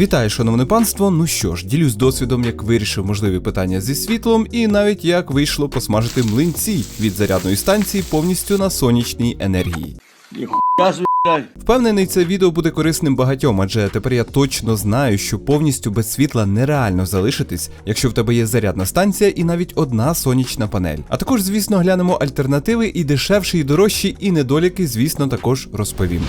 Вітаю, шановне панство. Ну що ж, ділюсь досвідом, як вирішив можливі питання зі світлом, і навіть як вийшло посмажити млинці від зарядної станції повністю на сонячній енергії. Впевнений, це відео буде корисним багатьом, адже тепер я точно знаю, що повністю без світла нереально залишитись, якщо в тебе є зарядна станція і навіть одна сонячна панель. А також, звісно, глянемо альтернативи і дешевші, і дорожчі, і недоліки, звісно, також розповім.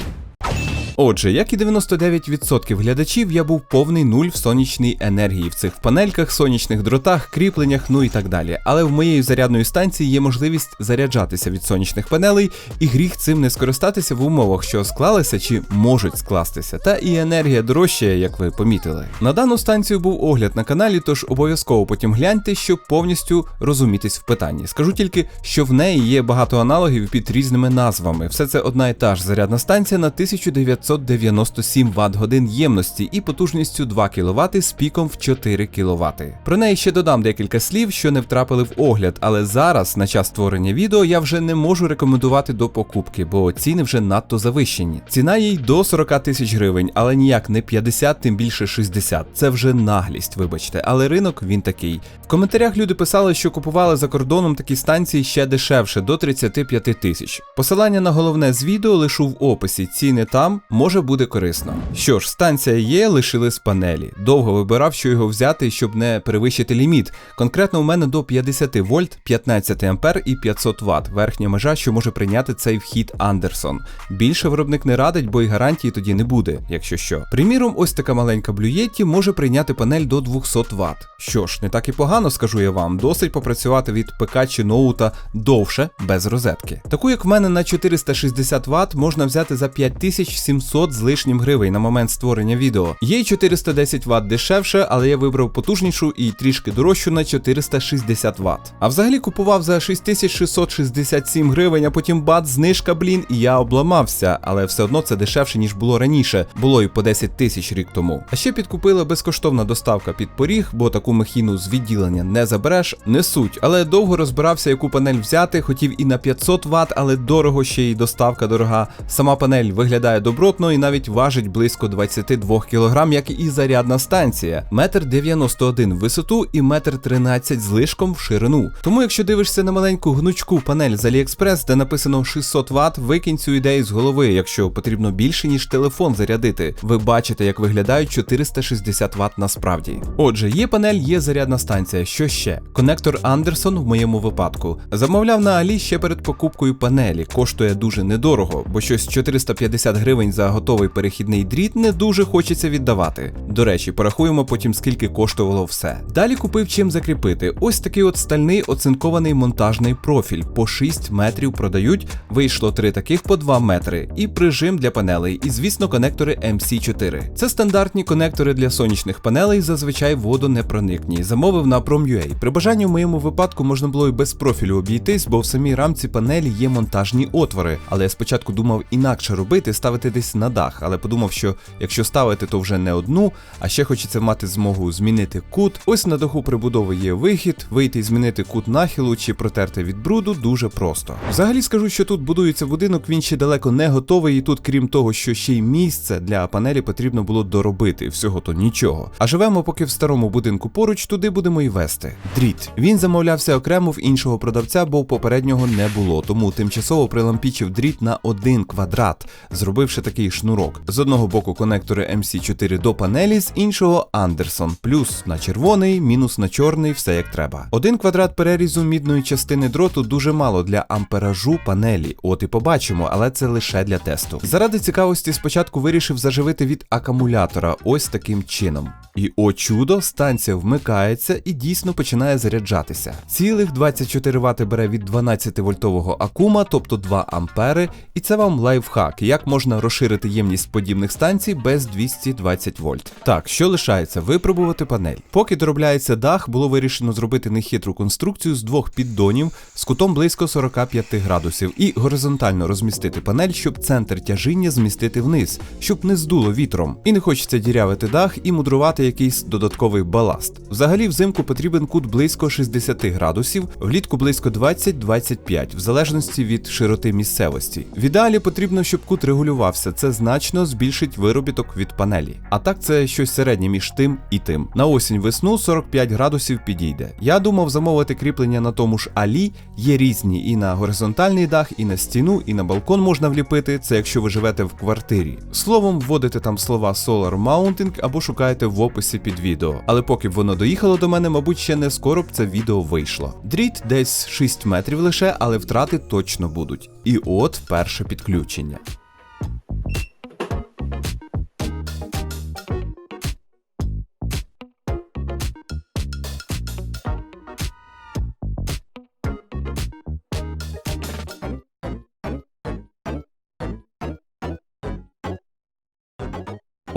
Отже, як і 99% глядачів, я був повний нуль в сонячній енергії в цих панельках, сонячних дротах, кріпленнях, ну і так далі. Але в моєї зарядної станції є можливість заряджатися від сонячних панелей, і гріх цим не скористатися в умовах, що склалися чи можуть скластися. Та і енергія дорожчає, як ви помітили. На дану станцію був огляд на каналі, тож обов'язково потім гляньте, щоб повністю розумітись в питанні. Скажу тільки, що в неї є багато аналогів під різними назвами. Все це одна і та ж зарядна станція на 1900 597 Вт-годин ємності і потужністю 2 кВт з піком в 4 кВт. Про неї ще додам декілька слів, що не втрапили в огляд, але зараз, на час створення відео, я вже не можу рекомендувати до покупки, бо ціни вже надто завищені. Ціна їй до 40 тисяч гривень, але ніяк не 50, тим більше 60. Це вже наглість, вибачте, але ринок він такий. В коментарях люди писали, що купували за кордоном такі станції ще дешевше, до 35 тисяч. Посилання на головне з відео лишу в описі. Ціни там може буде корисно. Що ж, станція є, лишили з панелі. Довго вибирав, що його взяти, щоб не перевищити ліміт. Конкретно у мене до 50 вольт, 15 ампер і 500 Вт. Верхня межа, що може прийняти цей вхід Андерсон. Більше виробник не радить, бо й гарантії тоді не буде, якщо що. Приміром, ось така маленька блюєті може прийняти панель до 200 Вт. Що ж, не так і погано, скажу я вам, досить попрацювати від ПК чи ноута довше, без розетки. Таку, як в мене на 460 Вт, можна взяти за 5700 з лишнім гривень на момент створення відео. Є й 410 Вт дешевше, але я вибрав потужнішу і трішки дорожчу на 460 Вт. А взагалі купував за 6667 гривень, а потім бат, знижка, блін, і я обламався, але все одно це дешевше, ніж було раніше. Було і по 10 тисяч рік тому. А ще підкупила безкоштовна доставка під поріг, бо таку махіну з відділення не забереш, не суть. Але довго розбирався, яку панель взяти, хотів і на 500 Вт, але дорого ще й доставка дорога. Сама панель виглядає добротно і навіть важить близько 22 кг, як і зарядна станція. Метр 91 в висоту і метр 13 з лишком в ширину. Тому, якщо дивишся на маленьку гнучку панель з AliExpress, де написано 600 Вт, викинь цю ідею з голови, якщо потрібно більше, ніж телефон зарядити. Ви бачите, як виглядають 460 Вт насправді. Отже, є панель, є зарядна станція. Що ще? Конектор Андерсон в моєму випадку. Замовляв на Алі ще перед покупкою панелі. Коштує дуже недорого, бо щось 450 гривень за готовий перехідний дріт не дуже хочеться віддавати. До речі, порахуємо потім, скільки коштувало все. Далі купив чим закріпити. Ось такий от стальний оцинкований монтажний профіль. По 6 метрів продають. Вийшло три таких по 2 метри. І прижим для панелей. І, звісно, конектори MC4. Це стандартні конектори для сонячних панелей, зазвичай водонепроникні. Замовив на Prom.ua. При бажанні в моєму випадку можна було і без профілю обійтись, бо в самій рамці панелі є монтажні отвори. Але я спочатку думав інакше робити, ставити десь на дах, але подумав, що якщо ставити, то вже не одну, а ще хочеться мати змогу змінити кут. Ось на даху прибудови є вихід, вийти і змінити кут нахилу чи протерти від бруду дуже просто. Взагалі скажу, що тут будується будинок, він ще далеко не готовий, і тут, крім того, що ще й місце для панелі потрібно було доробити, всього то нічого. А живемо поки в старому будинку поруч, туди будемо і вести. Дріт. Він замовлявся окремо в іншого продавця, бо попереднього не було, тому тимчасово прилампічив дріт на один квадрат, зробивши такий шнурок. З одного боку конектори MC4 до панелі, з іншого Андерсон. Плюс на червоний, мінус на чорний, все як треба. Один квадрат перерізу мідної частини дроту дуже мало для амперажу панелі. От і побачимо, але це лише для тесту. Заради цікавості спочатку вирішив заживити від акумулятора ось таким чином. І о чудо, станція вмикається і дійсно починає заряджатися. Цілих 24 Вт бере від 12 вольтового акума, тобто 2 ампери, і це вам лайфхак, як можна розширити ємність подібних станцій без 220 вольт. Так, що лишається? Випробувати панель. Поки доробляється дах, було вирішено зробити нехитру конструкцію з двох піддонів з кутом близько 45 градусів і горизонтально розмістити панель, щоб центр тяжіння змістити вниз, щоб не здуло вітром. І не хочеться дірявити дах і мудрувати якийсь додатковий баласт. Взагалі, взимку потрібен кут близько 60 градусів, влітку близько 20-25, в залежності від широти місцевості. В ідеалі потрібно, щоб кут регулювався. Це значно збільшить виробіток від панелі. А так це щось середнє між тим і тим. На осінь весну 45 градусів підійде. Я думав замовити кріплення на тому ж алі. Є різні і на горизонтальний дах, і на стіну, і на балкон можна вліпити. Це якщо ви живете в квартирі. Словом, вводите там слова Solar Mounting або шукаєте в описі під відео. Але поки б воно доїхало до мене, мабуть, ще не скоро б це відео вийшло. Дріт десь 6 метрів лише, але втрати точно будуть. І от перше підключення.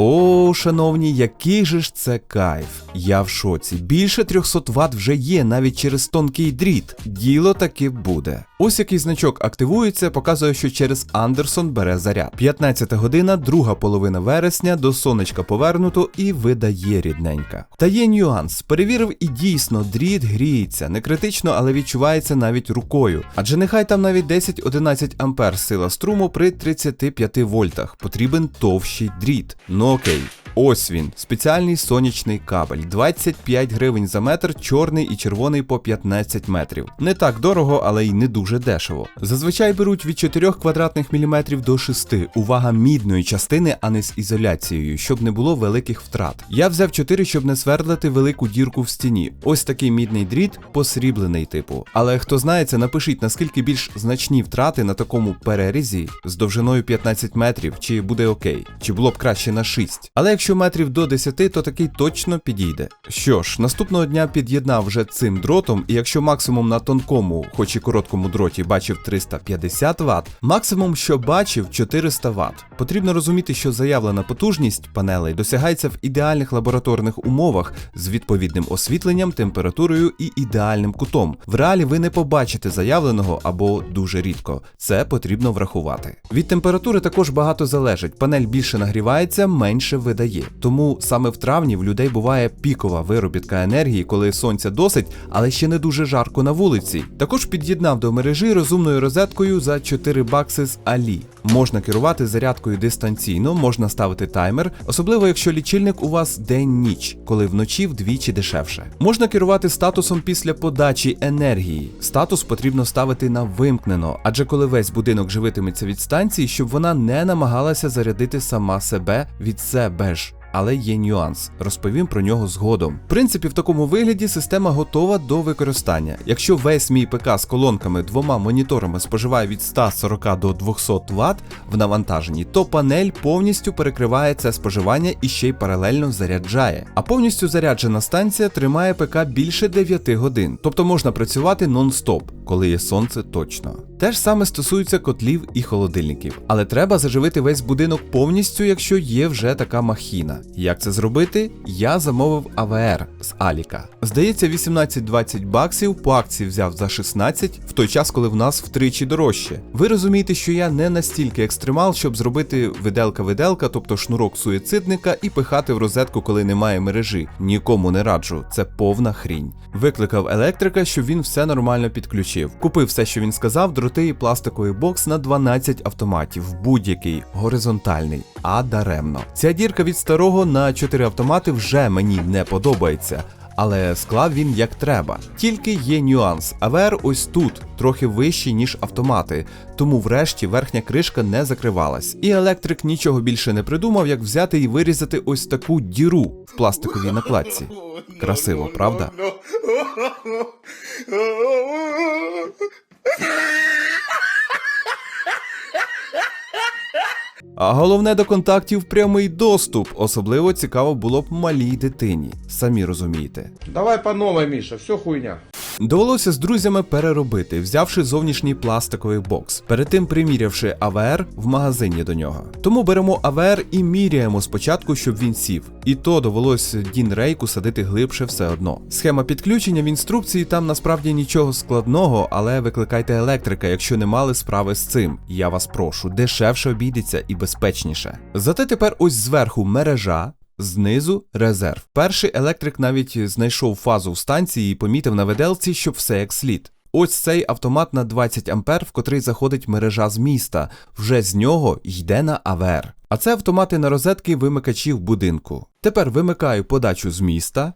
О, шановні, який же ж це кайф! Я в шоці. Більше 300 Вт вже є навіть через тонкий дріт. Діло таки буде. Ось який значок активується, показує, що через Андерсон бере заряд. 15 година, друга половина вересня, до сонечка повернуто і видає рідненька. Та є нюанс. Перевірив і дійсно дріт гріється, не критично, але відчувається навіть рукою. Адже нехай там навіть 10-11 ампер сила струму при 35 вольтах. Потрібен товщий дріт. Ну окей. Ось він, спеціальний сонячний кабель, 25 гривень за метр, чорний і червоний по 15 метрів. Не так дорого, але й не дуже дешево. Зазвичай беруть від 4 квадратних міліметрів до 6. Увага мідної частини, а не з ізоляцією, щоб не було великих втрат. Я взяв 4, щоб не свердлити велику дірку в стіні. Ось такий мідний дріт, посріблений типу. Але хто знається, напишіть наскільки більш значні втрати на такому перерізі з довжиною 15 метрів, чи буде окей, чи було б краще на 6. Але якщо метрів до 10, то такий точно підійде. Що ж, наступного дня під'єднав вже цим дротом, і якщо максимум на тонкому, хоч і короткому дроті бачив 350 Вт, максимум, що бачив 400 Вт. Потрібно розуміти, що заявлена потужність панелей досягається в ідеальних лабораторних умовах з відповідним освітленням, температурою і ідеальним кутом. В реалі ви не побачите заявленого або дуже рідко. Це потрібно врахувати. Від температури також багато залежить. Панель більше нагрівається, менше видає. Тому саме в травні в людей буває пікова виробітка енергії, коли сонця досить, але ще не дуже жарко на вулиці. Також під'єднав до мережі розумною розеткою за 4 бакси з Алі. Можна керувати зарядкою дистанційно, можна ставити таймер, особливо якщо лічильник у вас день-ніч, коли вночі вдвічі дешевше. Можна керувати статусом після подачі енергії. Статус потрібно ставити на вимкнено, адже коли весь будинок живитиметься від станції, щоб вона не намагалася зарядити сама себе від себе ж. Але є нюанс, розповім про нього згодом. В принципі, в такому вигляді система готова до використання. Якщо весь мій ПК з колонками двома моніторами споживає від 140 до 200 Вт в навантаженні, то панель повністю перекриває це споживання і ще й паралельно заряджає. А повністю заряджена станція тримає ПК більше 9 годин, тобто можна працювати нон-стоп, коли є сонце точно. Те ж саме стосується котлів і холодильників, але треба заживити весь будинок повністю, якщо є вже така махіна. Як це зробити? Я замовив АВР з Аліка. Здається, 18-20 баксів по акції взяв за 16, в той час, коли в нас втричі дорожче. Ви розумієте, що я не настільки екстремал, щоб зробити виделка-виделка, тобто шнурок суїцидника, і пихати в розетку, коли немає мережі. Нікому не раджу, це повна хрінь. Викликав електрика, щоб він все нормально підключив. Купив все, що він сказав, дроти і пластиковий бокс на 12 автоматів, будь-який горизонтальний, а даремно. Ця дірка від старого на 4 автомати вже мені не подобається. Але склав він як треба. Тільки є нюанс. АВР ось тут, трохи вищий, ніж автомати, тому врешті верхня кришка не закривалась. І електрик нічого більше не придумав, як взяти і вирізати ось таку діру в пластиковій накладці. Красиво, правда? А головне до контактів прямий доступ. Особливо цікаво було б малій дитині. Самі розумієте. Давай по міша, все хуйня. Довелося з друзями переробити, взявши зовнішній пластиковий бокс, перед тим примірявши АВР в магазині до нього. Тому беремо АВР і міряємо спочатку, щоб він сів. І то довелось Дін Рейку садити глибше все одно. Схема підключення в інструкції там насправді нічого складного, але викликайте електрика, якщо не мали справи з цим. Я вас прошу, дешевше обійдеться і безпечніше. Зате тепер ось зверху мережа. Знизу резерв. Перший електрик навіть знайшов фазу в станції і помітив на виделці, щоб все як слід. Ось цей автомат на 20 ампер, в котрий заходить мережа з міста. Вже з нього йде на АВР. А це автомати на розетки вимикачів будинку. Тепер вимикаю подачу з міста.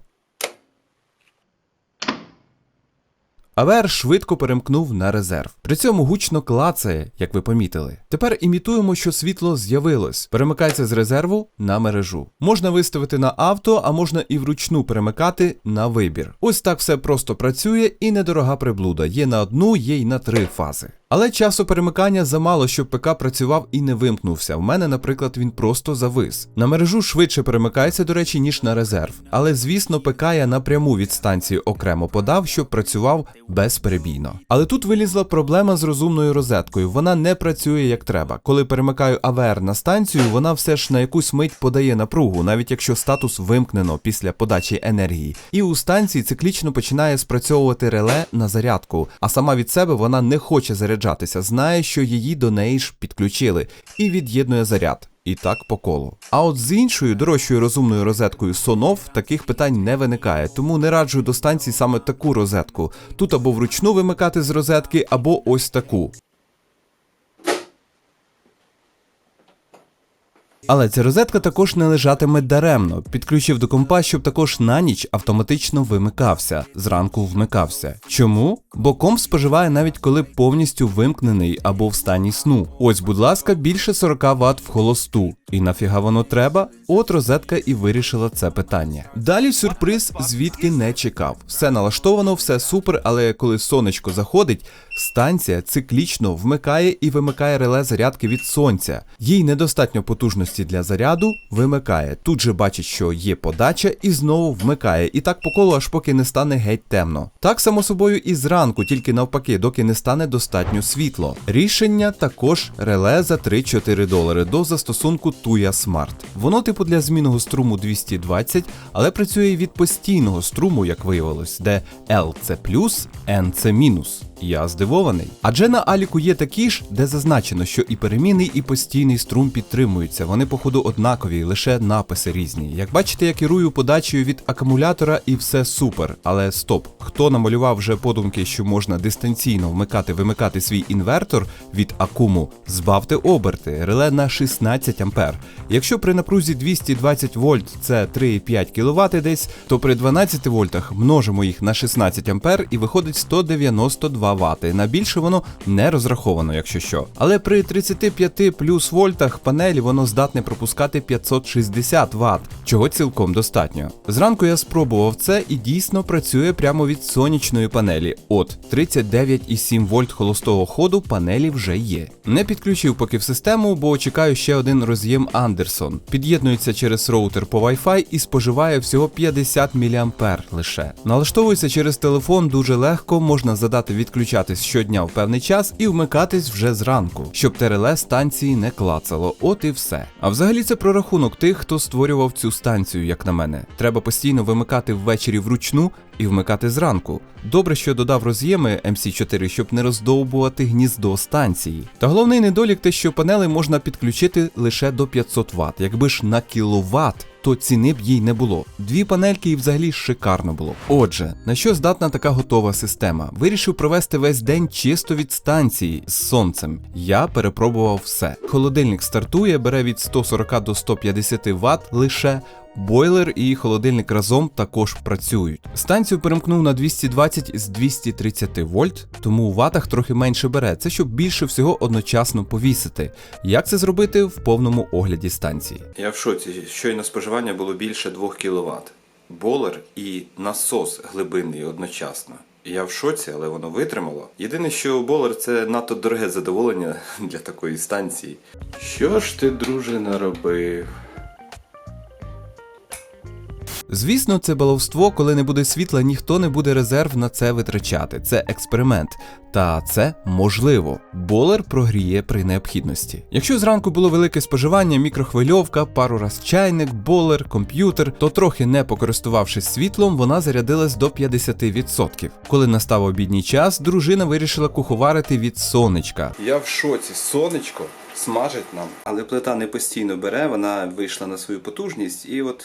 АВР швидко перемкнув на резерв. При цьому гучно клацає, як ви помітили. Тепер імітуємо, що світло з'явилось. Перемикається з резерву на мережу. Можна виставити на авто, а можна і вручну перемикати на вибір. Ось так все просто працює і недорога приблуда. Є на одну, є й на три фази. Але часу перемикання замало, щоб ПК працював і не вимкнувся. В мене, наприклад, він просто завис. На мережу швидше перемикається, до речі, ніж на резерв. Але звісно, ПК я напряму від станції окремо подав, щоб працював безперебійно. Але тут вилізла проблема з розумною розеткою. Вона не працює як треба. Коли перемикаю АВР на станцію, вона все ж на якусь мить подає напругу, навіть якщо статус вимкнено після подачі енергії. І у станції циклічно починає спрацьовувати реле на зарядку, а сама від себе вона не хоче заряджатися, знає, що її до неї ж підключили, і від'єднує заряд. І так по колу. А от з іншою дорожчою розумною розеткою Сонов таких питань не виникає, тому не раджу до станції саме таку розетку. Тут або вручну вимикати з розетки, або ось таку. Але ця розетка також не лежатиме даремно. Підключив до компа, щоб також на ніч автоматично вимикався, зранку вмикався. Чому? Бо комп споживає навіть коли повністю вимкнений або в стані сну. Ось, будь ласка, більше 40 Вт в холосту. І нафіга воно треба? От розетка і вирішила це питання. Далі сюрприз, звідки не чекав. Все налаштовано, все супер, але коли сонечко заходить, станція циклічно вмикає і вимикає реле зарядки від сонця. Їй недостатньо потужності для заряду, вимикає. Тут же бачить, що є подача, і знову вмикає. І так по колу, аж поки не стане геть темно. Так само собою і зранку, тільки навпаки, доки не стане достатньо світло. Рішення також реле за 3-4 долари до застосунку Tuya Smart. Воно типу для змінного струму 220, але працює від постійного струму, як виявилось, де L це плюс, N це мінус. Я здивований. Адже на Аліку є такі ж, де зазначено, що і перемінний, і постійний струм підтримуються. Вони, походу, однакові, лише написи різні. Як бачите, я керую подачею від акумулятора і все супер. Але стоп, хто намалював вже подумки, що можна дистанційно вмикати вимикати свій інвертор від акуму, збавте оберти, реле на 16 ампер. Якщо при напрузі 220 вольт це 3,5 кВт десь, то при 12 вольтах множимо їх на 16 ампер і виходить 192 Вт. На більше воно не розраховано, якщо що. Але при 35 плюс вольтах панелі воно здатне пропускати 560 Вт, чого цілком достатньо. Зранку я спробував це і дійсно працює прямо від сонячної панелі. От 39,7 вольт холостого ходу панелі вже є. Не підключив поки в систему, бо чекаю ще один роз'єм Андерсон. Під'єднується через роутер по Wi-Fi і споживає всього 50 мА лише. Налаштовується через телефон дуже легко, можна задати відключатись щодня в певний час і вмикатись вже зранку, щоб тереле станції не клацало. От і все. А взагалі це прорахунок тих, хто створював цю станцію, як на мене. Треба постійно вимикати ввечері вручну і вмикати зранку. Добре, що додав роз'єми MC4, щоб не роздовбувати гніздо станції. Та головний недолік те, що панели можна підключити лише до 500 Вт. Якби ж на кіловат, то ціни б їй не було. Дві панельки і взагалі шикарно було. Отже, на що здатна така готова система? Вирішив провести весь день чисто від станції з сонцем. Я перепробував все. Холодильник стартує, бере від 140 до 150 Вт лише. Бойлер і холодильник разом також працюють. Станцію перемкнув на 220 з 230 вольт, тому у ватах трохи менше бере. Це щоб більше всього одночасно повісити. Як це зробити в повному огляді станції? Я в шоці. Щойно споживання було більше 2 кВт. Болер і насос глибинний одночасно. Я в шоці, але воно витримало. Єдине, що болер це надто дороге задоволення для такої станції. Що ж ти, друже, наробив? Звісно, це баловство, коли не буде світла, ніхто не буде резерв на це витрачати. Це експеримент. Та це можливо. Болер прогріє при необхідності. Якщо зранку було велике споживання, мікрохвильовка, пару раз чайник, болер, комп'ютер, то трохи не покористувавшись світлом, вона зарядилась до 50%. Коли настав обідній час, дружина вирішила куховарити від сонечка. Я в шоці, сонечко. смажить нам. Але плита не постійно бере, вона вийшла на свою потужність і от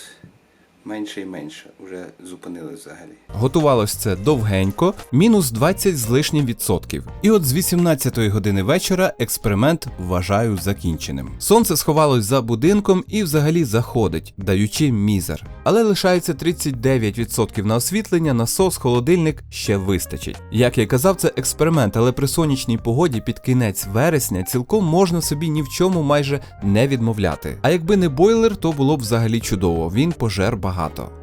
менше і менше вже зупинилось взагалі. Готувалось це довгенько, мінус 20 з лишнім відсотків. І от з 18-ї години вечора експеримент вважаю закінченим. Сонце сховалось за будинком і взагалі заходить, даючи мізер. Але лишається 39% на освітлення, насос, холодильник ще вистачить. Як я казав, це експеримент, але при сонячній погоді під кінець вересня цілком можна собі ні в чому майже не відмовляти. А якби не бойлер, то було б взагалі чудово. Він пожер багато.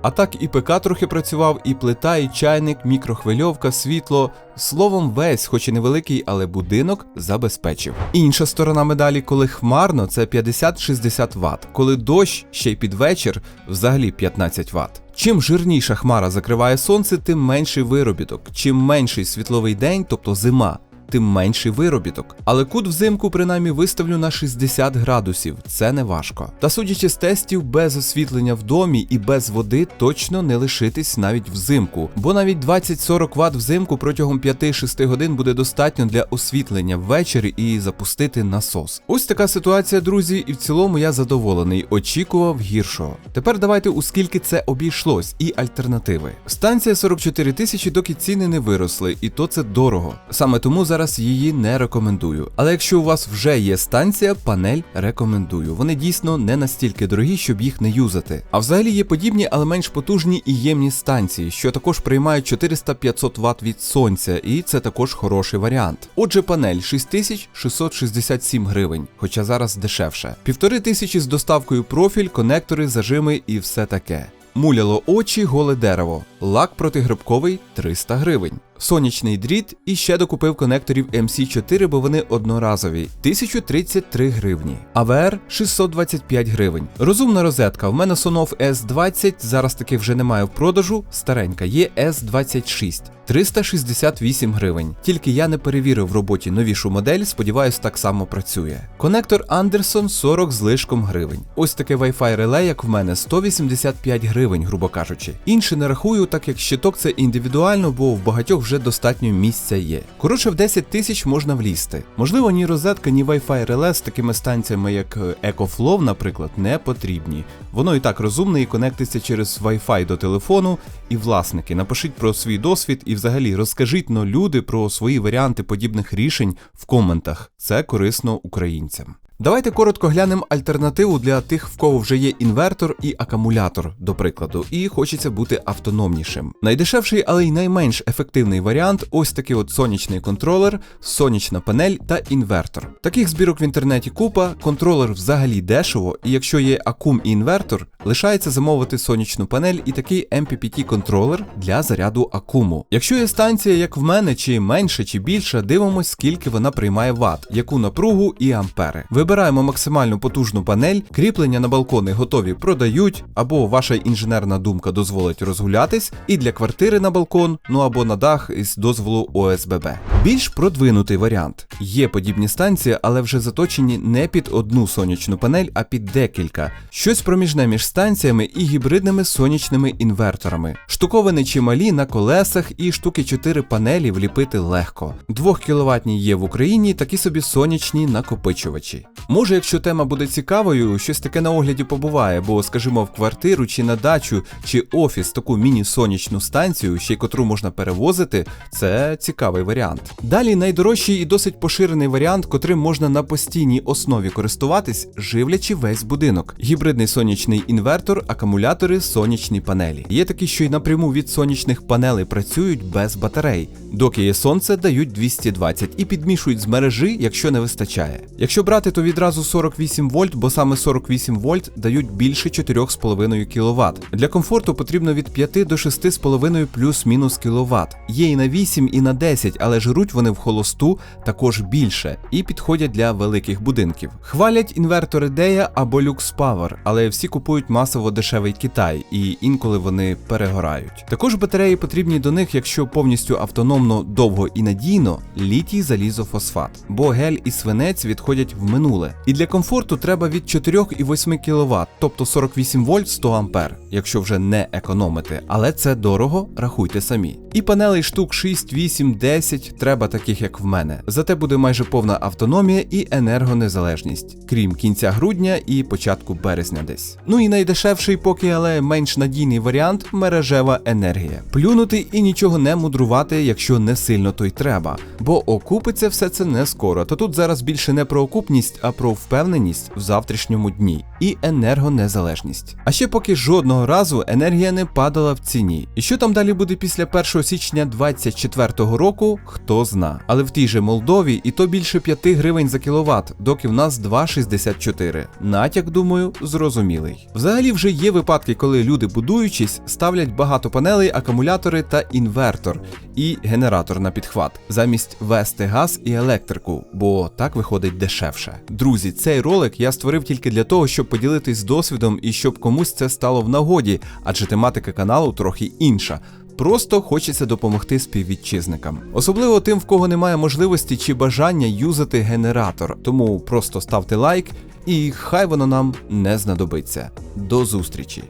А так і ПК трохи працював, і плита, і чайник, мікрохвильовка, світло. Словом, весь, хоч і невеликий, але будинок забезпечив. Інша сторона медалі, коли хмарно, це 50-60 Вт. Коли дощ ще й під вечір, взагалі 15 Вт. Чим жирніша хмара закриває сонце, тим менший виробіток. Чим менший світловий день, тобто зима, тим менший виробіток. Але кут взимку принаймні виставлю на 60 градусів, це не важко. Та судячи з тестів, без освітлення в домі і без води точно не лишитись навіть взимку, бо навіть 20-40 Вт взимку протягом 5-6 годин буде достатньо для освітлення ввечері і запустити насос. Ось така ситуація, друзі, і в цілому я задоволений, очікував гіршого. Тепер давайте у скільки це обійшлось і альтернативи. Станція 44 тисячі, доки ціни не виросли, і то це дорого. Саме тому зараз її не рекомендую. Але якщо у вас вже є станція, панель рекомендую. Вони дійсно не настільки дорогі, щоб їх не юзати. А взагалі є подібні, але менш потужні і ємні станції, що також приймають 400-500 Вт від сонця, і це також хороший варіант. Отже, панель 6667 гривень, хоча зараз дешевше. Півтори тисячі з доставкою профіль, конектори, зажими і все таке. Муляло очі, голе дерево. Лак протигрибковий 300 гривень. Сонячний дріт і ще докупив конекторів MC4, бо вони одноразові 1033 гривні. АВР 625 гривень. Розумна розетка. В мене Sonoff S20, зараз таки вже немає в продажу. Старенька, є S26. 368 гривень. Тільки я не перевірив в роботі новішу модель, сподіваюсь, так само працює. Конектор Anderson 40 з лишком гривень. Ось таке Wi-Fi реле, як в мене, 185 гривень, грубо кажучи. Інше не рахую, так як щиток це індивідуально, бо в багатьох вже достатньо місця є. Коротше, в 10 тисяч можна влізти. Можливо, ні розетка, ні Wi-Fi реле з такими станціями, як е, EcoFlow, наприклад, не потрібні. Воно і так розумне і конектиться через Wi-Fi до телефону. І власники, напишіть про свій досвід і взагалі розкажіть но люди про свої варіанти подібних рішень в коментах. Це корисно українцям. Давайте коротко глянемо альтернативу для тих, в кого вже є інвертор і акумулятор, до прикладу, і хочеться бути автономнішим. Найдешевший, але й найменш ефективний варіант ось такий от сонячний контролер, сонячна панель та інвертор. Таких збірок в інтернеті купа, контролер взагалі дешево, і якщо є акум і інвертор, лишається замовити сонячну панель і такий MPPT контролер для заряду акуму. Якщо є станція, як в мене, чи менше, чи більше, дивимось, скільки вона приймає ватт, яку напругу і ампери. Вибираємо максимально потужну панель, кріплення на балкони готові продають, або ваша інженерна думка дозволить розгулятись, і для квартири на балкон, ну або на дах із дозволу ОСББ. Більш продвинутий варіант. Є подібні станції, але вже заточені не під одну сонячну панель, а під декілька. Щось проміжне між станціями і гібридними сонячними інверторами. Штуковини чималі на колесах і штуки 4 панелі вліпити легко. 2 кВт є в Україні, такі собі сонячні накопичувачі. Може, якщо тема буде цікавою, щось таке на огляді побуває, бо, скажімо, в квартиру чи на дачу, чи офіс таку міні-сонячну станцію, ще й котру можна перевозити, це цікавий варіант. Далі найдорожчий і досить поширений варіант, котрим можна на постійній основі користуватись, живлячи весь будинок. Гібридний сонячний інвертор, акумулятори, сонячні панелі. Є такі, що й напряму від сонячних панелей працюють без батарей. Доки є сонце, дають 220 і підмішують з мережі, якщо не вистачає. Якщо брати, то відразу 48 вольт, бо саме 48 вольт дають більше 4,5 кВт. Для комфорту потрібно від 5 до 6,5 плюс-мінус кВт. Є і на 8, і на 10, але жруть вони в холосту також більше і підходять для великих будинків. Хвалять інвертори Дея або Lux Power, але всі купують масово дешевий Китай, і інколи вони перегорають. Також батареї потрібні до них, якщо повністю автономно, довго і надійно, літій залізофосфат, бо гель і свинець відходять в минуле. Тягнули. І для комфорту треба від 4 і 8 кВт, тобто 48 вольт 100 ампер, якщо вже не економити. Але це дорого, рахуйте самі. І панелей штук 6, 8, 10 треба таких, як в мене. Зате буде майже повна автономія і енергонезалежність, крім кінця грудня і початку березня десь. Ну і найдешевший, поки але менш надійний варіант мережева енергія. Плюнути і нічого не мудрувати, якщо не сильно то й треба. Бо окупиться все це не скоро. То тут зараз більше не про окупність, а про впевненість в завтрашньому дні і енергонезалежність. А ще поки жодного разу енергія не падала в ціні. І що там далі буде після 1 січня 2024 року, хто зна. Але в тій же Молдові і то більше 5 гривень за кіловат, доки в нас 2,64. Натяк, думаю, зрозумілий. Взагалі вже є випадки, коли люди, будуючись, ставлять багато панелей, акумулятори та інвертор і генератор на підхват, замість вести газ і електрику, бо так виходить дешевше. Друзі, цей ролик я створив тільки для того, щоб поділитись досвідом і щоб комусь це стало в нагоді, адже тематика каналу трохи інша. Просто хочеться допомогти співвітчизникам, особливо тим, в кого немає можливості чи бажання юзати генератор. Тому просто ставте лайк, і хай воно нам не знадобиться. До зустрічі!